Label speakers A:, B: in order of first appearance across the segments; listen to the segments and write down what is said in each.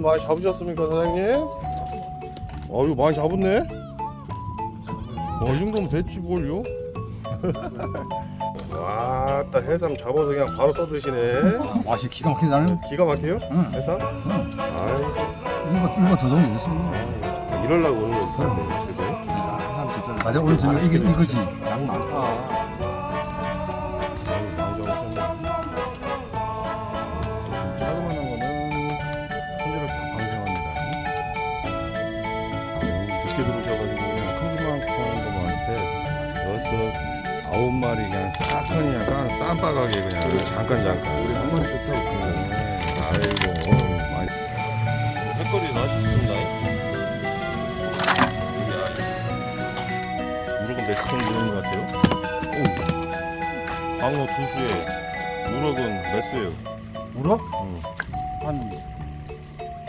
A: 좀 많이 잡으셨습니까 사장님? 어 이거 많이 잡았네? 어 이 정도면 됐지 뭘요? 와따 해삼 잡아서 그냥 바로 떠드시네
B: 맛이 기가 막히게 나는.
A: 기가 막혀요?
B: 응.
A: 해삼?
B: 응.
A: 아이
B: 이거 이거 더 좋은 게 있어.
A: 이럴라고 오는 거지 지금
B: 해삼 진짜. 맞아 오늘 저녁 이게 이거지.
A: 양 많다 늦게 들어오셔가지고 그냥 큼지막한 셋 여섯 아홉 마리 그냥 싹하니 약간 쌈바가게 그냥 잠깐 잠깐 우리 한 마리 좋다고 네, 아이고 많이 색깔이 맛있습니다 우럭은 몇 스톤 되는 것 같아요? 오, 방어 두 수에 우럭은 몇 수예요?
B: 우럭?
A: 응.
B: 한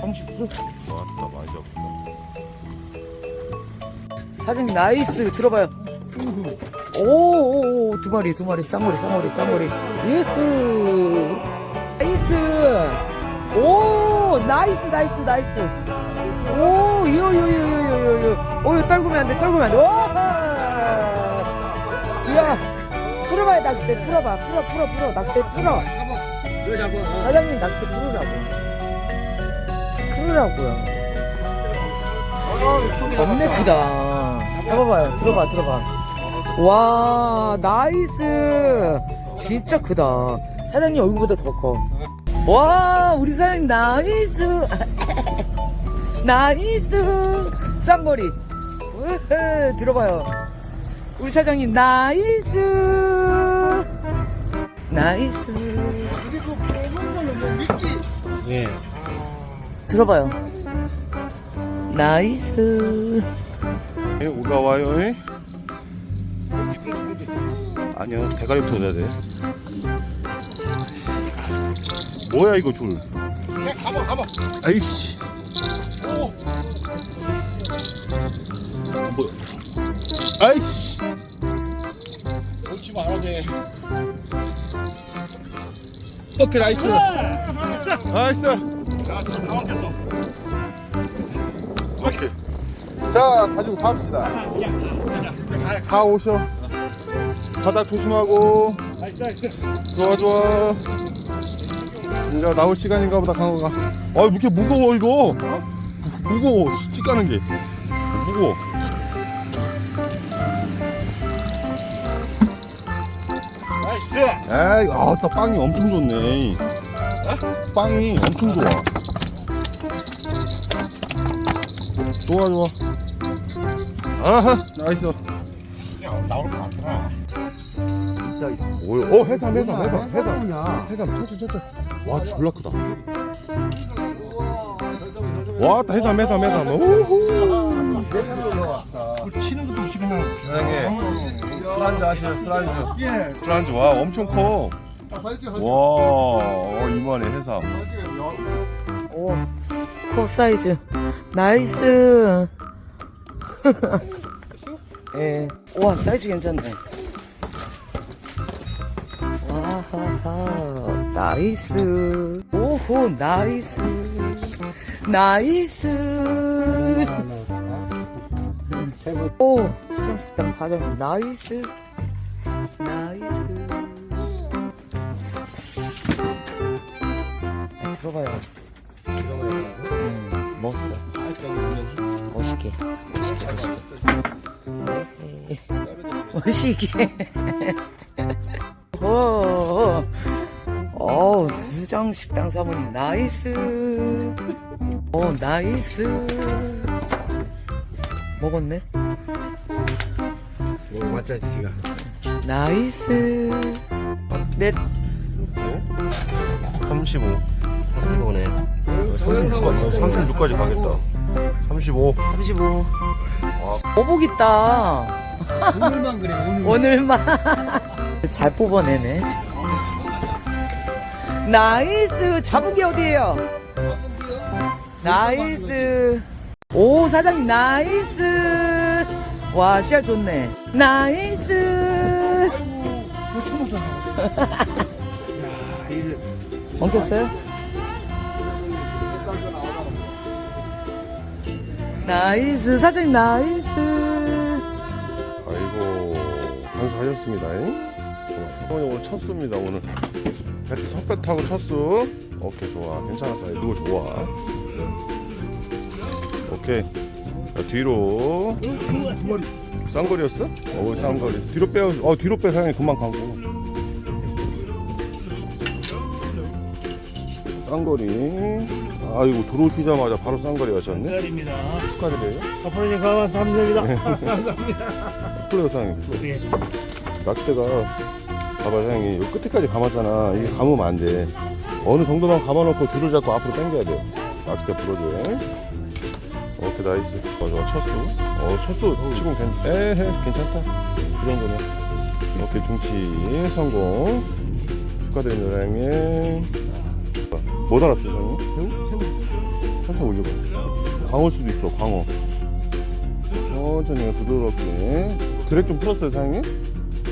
B: 30수?
A: 왔다 많이 잡았다.
C: 사장님 나이스. 들어봐요. 오오오 두 마리 두 마리. 쌍머리 쌍머리 쌍머리. 예후 나이스. 오 나이스 나이스 나이스. 오 요요요요요요 오 이거 떨구면 안돼 떨구면 안돼. 이야 풀어봐요 낚싯대. 풀어봐. 풀어 풀어 풀어. 낚싯대 풀어. 사장님 낚싯대 풀으라고. 풀으라고요. 겁내 크다. 잡아봐요. 들어봐, 들어봐. 와, 나이스. 진짜 크다. 사장님 얼굴보다 더 커. 와, 우리 사장님 나이스. 나이스. 으흐, 들어봐요. 우리 사장님 나이스. 나이스.
B: 예.
C: 들어봐요. 나이스.
A: 예, 올라와요. 예? 아니요, 대가리부터 넣어야 돼. 뭐야 이거 줄?
B: 가봐 가봐.
A: 아이씨. 뭐야? 아이씨.
B: 놓지 말아야 돼.
A: 오케이 나이스. 나이스.
B: 야, 다 막혔어.
A: 자, 가지고 갑시다. 가 오셔. 바닥 조심하고. 좋아 좋아. 이제 나올 시간인가 보다 강호가. 아, 왜 이렇게 무거워 이거? 무거워. 찌 까는 게 무거워. 에이, 아따 빵이 엄청 좋네. 빵이 엄청 좋아. 좋아 좋아. 아하, 나이스.
B: 야, 나올 것 같더라.
A: 오, 오 해삼 해삼 해삼 해삼 해삼 천천 천천. 와 졸라 크다. 와따 해삼 해삼 해삼. 오호.
B: 치는 것도 없이 그냥.
A: 사장님 술 한잔 하시죠 술 한잔.
B: 예.
A: 술 한잔 와 엄청 커. 와 어, 이만해 해삼.
C: 오, 코 사이즈. 나이스. 예. 와, 사이즈 괜찮네. 와하하. 나이스. 오호, 나이스. 나이스. 오, 수정식당 사장님, 나이스. 나이스. 아, 들어봐요. 음, 멋있어. 멋있게. 멋있게, 멋있게. 네. 멋있게. 오, 어, 수정 식당 사모님, 나이스. 어, 나이스. 먹었네?
B: 맞자 지가.
C: 나이스. 넷.
A: 35. 35네. 36까지, 36까지 가겠다. 35.
C: 35. 어복 있다.
B: 오늘만 그래 오늘.
C: 오늘만. 잘 뽑아내네. 나이스. 잡은 게 어디에요? 나이스. 오, 사장님, 나이스. 와, 씨알 좋네. 나이스.
B: 뭐 처음 봤어. 야, 이제
C: 엉켰어요? 나이스 사장님 나이스
A: 아이고 반수하셨습니다. 어머니 오늘 첫 수입니다 오늘. 배 석배 타고 첫 수. 오케이 좋아. 괜찮았어요. 이거 좋아. 오케이. 자, 뒤로. 쌍거리였어? 어 쌍거리. 뒤로 빼어. 어 뒤로 빼 사장님 금방 가고. 쌍거리. 아이고 들어오시자마자 바로 쌍거리 하셨네.
B: 기다립니다.
A: 축하드려요.
B: 아프로님 감사합니다. 감사합니다.
A: 플레이 사장님.
B: 예.
A: 낚싯대가 봐봐 사장님 이 끝에까지 감았잖아 이게 감으면 안 돼 어느 정도만 감아놓고 줄을 잡고 앞으로 당겨야 돼 낚싯대 부러져 오케이 나이스 어 좋아 첫수 어 첫수 지금 괜 에헤 괜찮다 그 정도면 오케이 중치 성공 축하드립니다 사장님 뭐 달았어요 사장님? 천천히 올려봐 광어일 수도 있어 광어. 천천히 부드럽게. 드랙 좀 풀었어요 사장님?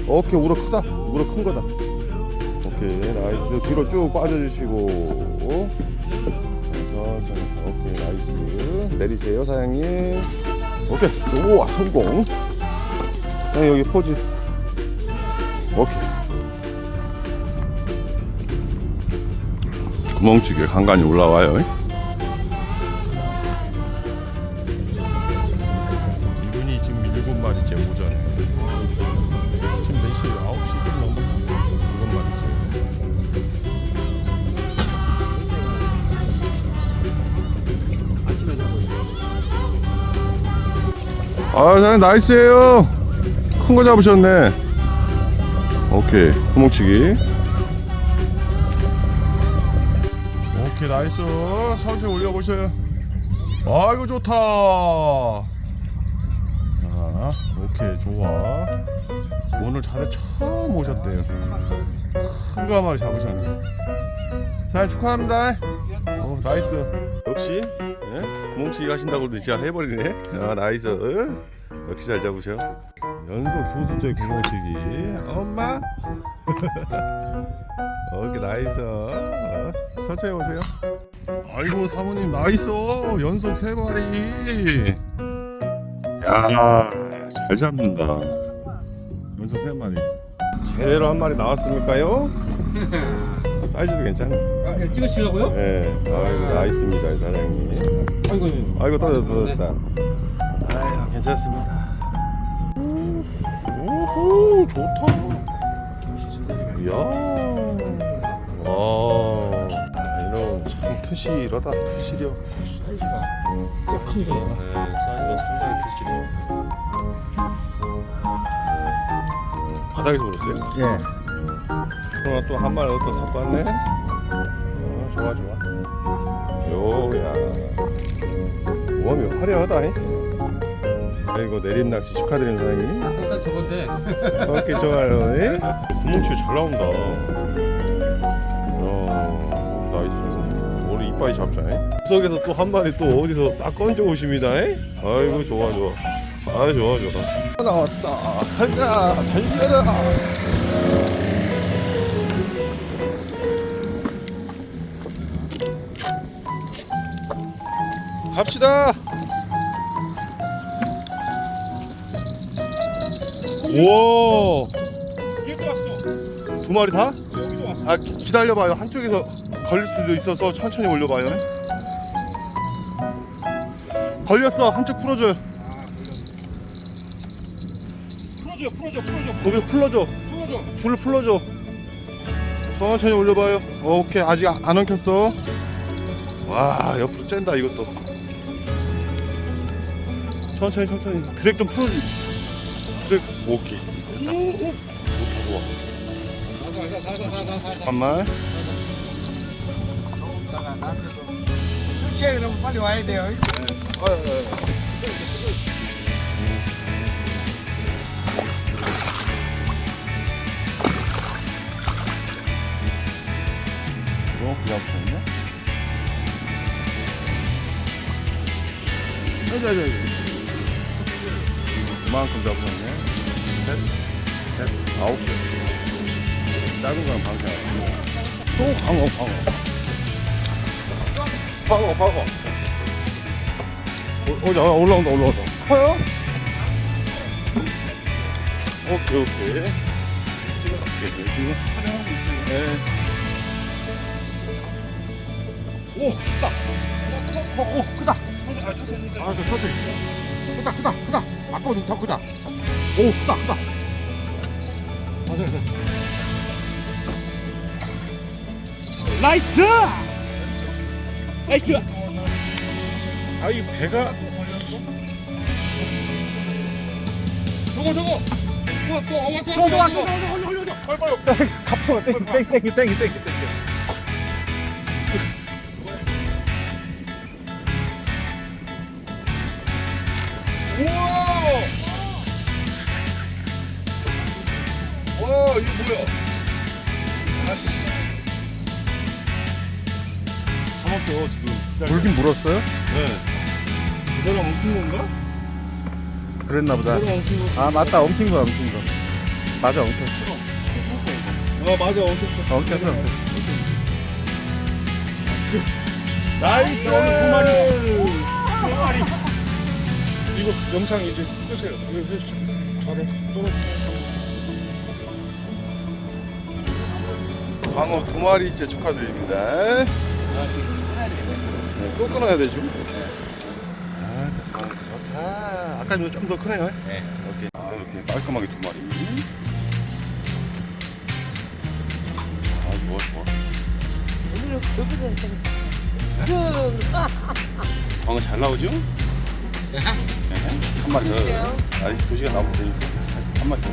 A: 오케이 우럭 크다. 우럭 큰 거다. 오케이 나이스. 뒤로 쭉 빠져주시고. 천천히. 오케이 나이스. 내리세요 사장님. 오케이 우와 성공. 사장님 여기 포즈. 오케이. 구멍치기에 간간히 올라와요
B: 아
A: 사장님 나이스에요. 큰 거 잡으셨네. 오케이 구멍치기. 오케이 나이스. 천천히 올려보셔요. 아이고 좋다. 아 오케이 좋아. 오늘 자대 처음 오셨대요. 큰 거 한 마리 잡으셨네. 사장님 축하합니다. 어 나이스. 역시 예? 구멍치기 하신다고 진짜 해버리네. 아 나이스. 어? 역시 잘 잡으셔. 연속 두 수째 구멍치기 엄마? 어, 이렇게 나이스. 어, 천천히 오세요. 아이고 사모님 나이스. 연속 세 마리. 야잘 잡는다. 연속 세 마리. 제대로 한 마리 나왔습니까요? 사이즈도 괜찮네.
B: 아, 찍으시려고요?
A: 네, 아이고 나있습니다 사장님.
B: 아이고.
A: 아이고 떨어졌다 떨어졌다. 아유 괜찮습니다. 오호 좋다. 이야. 와. 아, 이런 참 트실하다 트실이요.
B: 사이즈가 꽤 큰데.
A: 네, 사이즈가 상당히 트실이요. 바닥에서 물었어요?
B: 예.
A: 또한 마리 얻어서 갖고 왔네. 어, 좋아 좋아. 요야. 웜이 화려하다. 잉? 아이고 내림 낚시 축하드립니다 사장님.
B: 일단 저건데.
A: 오케이 좋아요. 잉? 구멍치 잘 나온다. 어 나이스. 오늘 이빠이 잡자네. 구석에서 또 한 마리 또 어디서 딱 건져 오십니다. 잉? 아이고 좋아 좋아. 아 좋아 좋아. 나왔다. 가자 달려라. 갑시다. 우와.
B: 얘도 왔어.
A: 두 마리 다?
B: 여기도 왔어.
A: 아 기- 기다려봐요. 한쪽에서 걸릴 수도 있어서 천천히 올려봐요. 걸렸어. 한쪽 풀어줘요.
B: 풀어줘, 풀어줘, 풀어줘,
A: 거기 풀러줘.
B: 풀어줘.
A: 줄 풀러줘. 천천히 올려봐요. 오케이. 아직 안 엉켰어. 와 옆으로 짠다 이것도. 천천히 천천히. 드랙 좀 풀어줘. 드랙 오케이. 됐다. 좋다 좋아. 잠깐만.
B: 출첵 그럼 빨리 와야 돼요.
A: 이렇게 잡으셨네? 여자 여자 이만큼 잡으셨네 셋, 넷, 아홉 개 작은 거는 방생 또 광어 광어 광어 광어 어, 자, 올라온다, 올라온다. 커요? 오케이, 오케이. 찍어갈게요, 지금. 네.
B: 오, 크다. 오, 크다. 아, 천천히, 천천히. 아, 저 천천히. 크다, 크다, 크다. 아까보다 더 크다. 오, 크다, 크다. 맞아, 맞아. 나이스! 나이스!
A: 아, 이 배가.
B: 저거, 저거! 또, 또, 어, 왔어, 저거, 왔어, 저거, 저거, 저거. 빨리,
A: 땡기, 땡기, 땡기, 땡기, 땡기. 우와! 이거 뭐야? 아씨. 감았어요, 지금. 물긴 물었어요? 네. 내가 엉킨 건가?
D: 그랬나 보다.
A: 내가 엉킨 거.
D: 아 맞다 엉킨 거야 엉킨 거. 맞아 엉켰어.
A: 아, 맞아, 엉켰어.
D: 엉켰어 엉켰어.
A: 나이스!
B: 오늘 두 마리. 두 마리.
A: 이거 영상 이제 끄세요. 이거 해주죠. 광어 두 마리째 축하드립니다. 네, 또 끊어야 되죠? 아, 광어 좋다. 아까 좀더 크네요. 네. 오케이. 아, 이렇게 깔끔하게 두 마리. 아, 좋아, 좋아.
C: 오늘은 그거보다 좀
A: 광어 잘 나오죠? 네. 한 마리 더. 아직 두 시간 남았으니까 한 마리 더.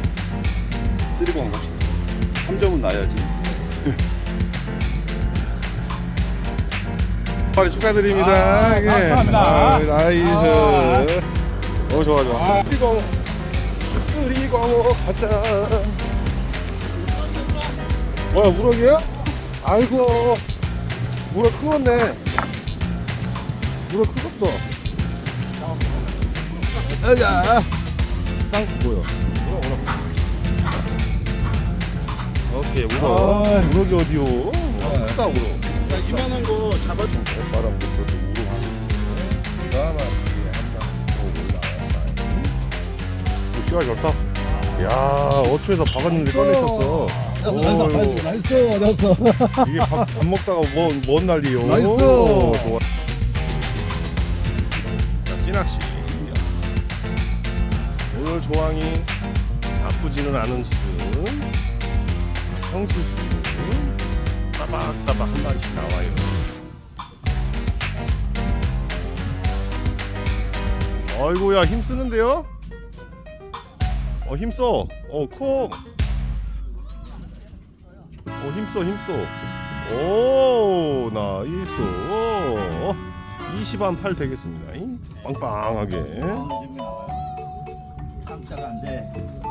A: 쓰리광 갑시다. 3점은 나야지. 빨리 축하드립니다.
B: 아,
A: 예.
B: 감사합니다.
A: 아, 나이스.
B: 아.
A: 어, 좋아, 좋아. 쓰리광어. 쓰리광어 가자. 뭐야, 우럭이야? 아이고. 우럭 크겠네. 우럭 크겠어.
D: 여자.
A: 쌍 뭐야? 오케이 우럭.
B: 아.
A: 우럭이 어디요? 크다 우럭
B: 자, 이만한 거 잡아줘.
A: 바람 그것도 우럭 나만 씨가 좋다. 야 어초에서 박았는데 꺼내셨어. 오, 이거
D: 나이스 나이스.
A: 이게 밥, 밥 먹다가 뭔, 뭔 난리요?
D: 나이스.
A: 좋아. 자 찌낚시. 오늘 조항이 나쁘지는 않은 수준 성수 수준 따박따박 한 마리씩 나와요. 아이고야 힘쓰는데요? 어 힘써. 어커. 어 힘써 힘써. 오 나이스. 20한 8 되겠습니다. 잉? 빵빵하게.
D: 상자가 안 돼.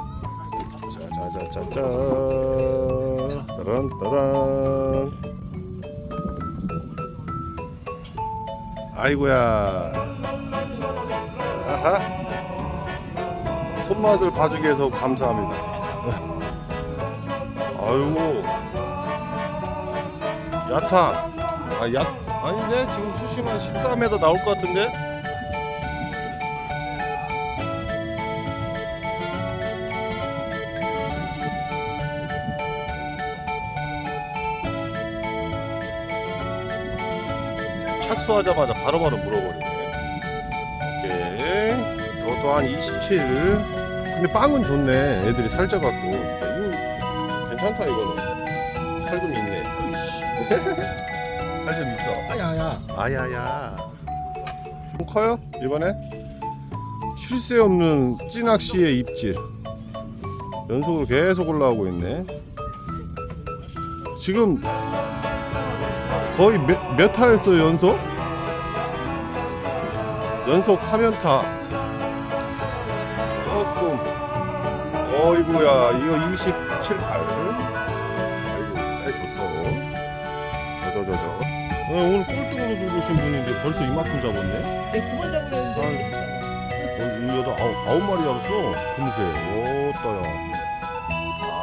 A: 짜자자자자 따란 따란. 아이고야. 아하. 손맛을 봐주기 위해서 감사합니다. 아이고. 야타 아, 야, 아닌데? 지금 수심은 14m 나올 것 같은데? 착수하자마자 바로바로 물어버리네. 오케이. 저도 한 27. 근데 빵은 좋네. 애들이 살쪄갖고. 이거 괜찮다, 이거는. 살좀 있네. 살좀 있어.
D: 아야야.
A: 아야야. 좀 커요? 이번에? 쉴 새 없는 찌낚시의 입질. 연속으로 계속 올라오고 있네. 지금 거의 몇, 몇 타였어요, 연속? 연속 3연타. 조금. 어이구야, 이거 27, 8. 아이고, 쌀 줬어. 저저저저. 어, 오늘 꼴등으로 들어오신 분인데 벌써 이만큼 잡았네?
C: 네, 두번 잡으면 되겠잖아.
A: 어, 이거 아홉, 아홉 마리 잡았어. 금세. 오, 떠야.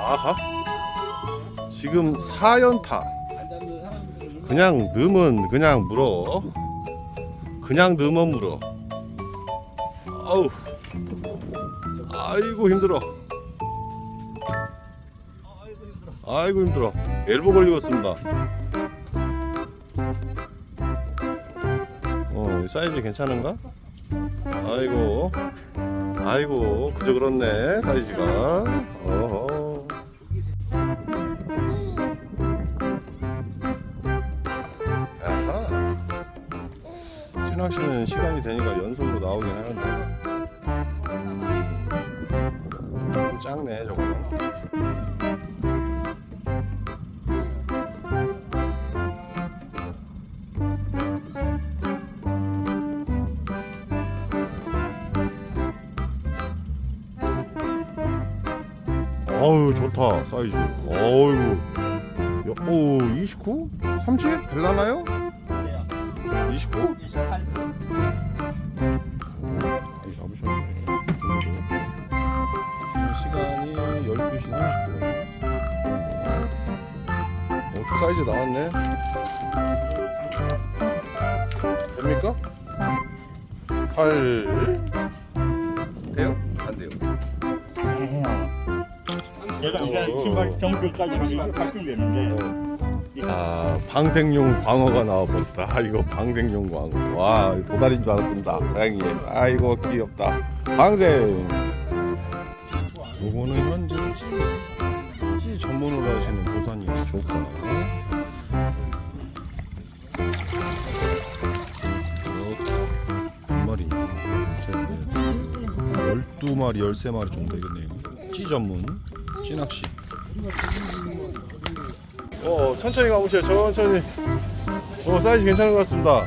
A: 아하. 지금 4연타. 그냥 넣으면 그냥 물어. 그냥 넣으면 물어. 아우. 아이고 힘들어. 아이고 힘들어. 엘보 걸리겠습니다. 어, 이 사이즈 괜찮은가? 아이고. 아이고, 그저 그렇네, 사이즈가. 어허. 아하. 신학씨는 시간이 되니까 연속으로 나오긴 하는데. 어우 좋다 사이즈 어이구 야, 오 29? 30? 될라나요? 29? 많이 잡으셨네 오늘도 지금 시간이 12시 30분 엄청 사이즈 나왔네 됩니까? 8
E: 내가
A: 어.
E: 이제 신발 정도까지 이거 발전되는데
A: 아, 방생용 광어가 나와버렸다. 아, 이거 방생용 광어. 와, 이거 도다리인 줄 알았습니다. 사장님. 아이고, 귀엽다. 방생. 요거는 현재 찌, 찌 전문으로 하시는 보사님 조카. 이렇게 몇 마리? 셋, 넷, 열두 마리, 열세 마리 정도 되겠네요. 찌 전문, 찌 낚시. 어 천천히 가보세요. 천천히. 어 사이즈 괜찮은 것 같습니다.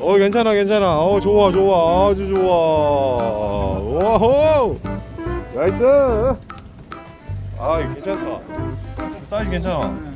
A: 어 괜찮아 괜찮아. 어 좋아 좋아. 아주 좋아. 와호! 나이스! 아 괜찮다. 사이즈 괜찮아